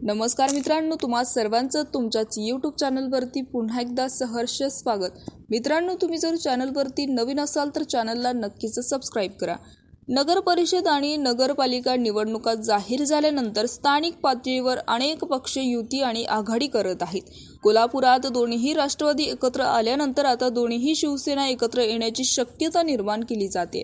नमस्कार मित्रांनो तुम्हा सर्वांचं तुमच्याच यूट्यूब चॅनलवरती पुन्हा एकदा सहर्ष स्वागत. मित्रांनो तुम्ही जर चॅनलवरती नवीन असाल तर चॅनलला नक्कीच सबस्क्राईब करा. नगर परिषद आणि नगरपालिका निवडणुका जाहीर झाल्यानंतर स्थानिक पातळीवर अनेक पक्ष युती आणि आघाडी करत आहेत. कोल्हापुरात दोन्ही राष्ट्रवादी एकत्र आल्यानंतर आता दोन्ही शिवसेना एकत्र येण्याची शक्यता निर्माण केली जाते.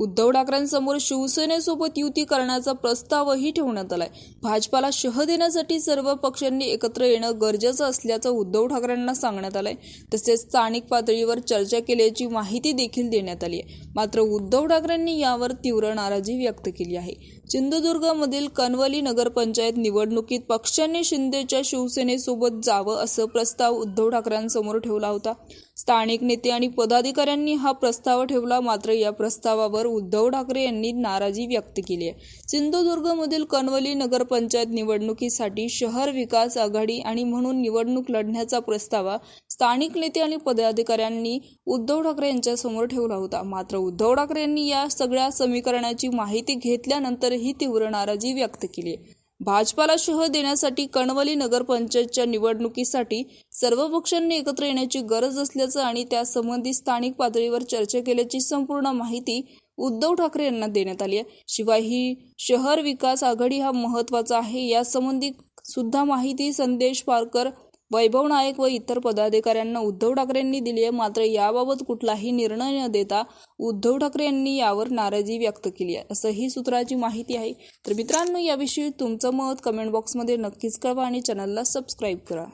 उद्धव ठाकरेंसमोर शिवसेनेसोबत युती करण्याचा प्रस्तावही ठेवण्यात आलाय. भाजपाला शह देण्यासाठी सर्व पक्षांनी एकत्र येणं गरजेचं असल्याचं उद्धव ठाकरेंना सांगण्यात आलंय. तसेच स्थानिक पातळीवर चर्चा केल्याची माहिती देखील देण्यात आली आहे मात्र उद्धव ठाकरेंनी यावर तीव्र नाराजी व्यक्त केली आहे. सिंधुदुर्गमधील कणवली नगरपंचायत निवडणुकीत पक्षांनी शिंदेच्या शिवसेनेसोबत जावं असं प्रस्ताव उद्धव ठाकरेंसमोर ठेवला होता. स्थानिक नेते आणि पदाधिकाऱ्यांनी हा प्रस्ताव ठेवला. मात्र या प्रस्तावावर उद्धव ठाकरे यांनी नाराजी व्यक्त केली आहे. सिंधुदुर्गमधील कणवली नगरपंचायत निवडणुकीसाठी शहर विकास आघाडी आणि म्हणून निवडणूक लढण्याचा प्रस्ताव स्थानिक नेते आणि पदाधिकाऱ्यांनी उद्धव ठाकरे यांच्यासमोर ठेवला होता. मात्र उद्धव ठाकरे यांनी या सगळ्या समीकरणाची माहिती घेतल्यानंतरही तीव्र नाराजी व्यक्त केली आहे. भाजपाला शह देण्यासाठी कणवली नगरपंचायतच्या निवडणुकीसाठी सर्व पक्षांनी एकत्र येण्याची गरज असल्याचं आणि त्यासंबंधी स्थानिक पातळीवर चर्चा केल्याची संपूर्ण माहिती उद्धव ठाकरे यांना देण्यात आली आहे. शिवाय ही शहर विकास आघाडी हा महत्त्वाचा आहे यासंबंधी सुद्धा माहिती संदेश पारकर वैभव नायक व इतर पदाधिकाऱ्यांना उद्धव ठाकरेंनी दिली आहे मात्र याबाबत कुठलाही निर्णय न देता उद्धव ठाकरे यांनी यावर नाराजी व्यक्त केली आहे. असं ही सूत्राची माहिती आहे. तर मित्रांनो याविषयी तुमचं मत कमेंट बॉक्समध्ये नक्कीच कळवा आणि चॅनलला सबस्क्राईब करा.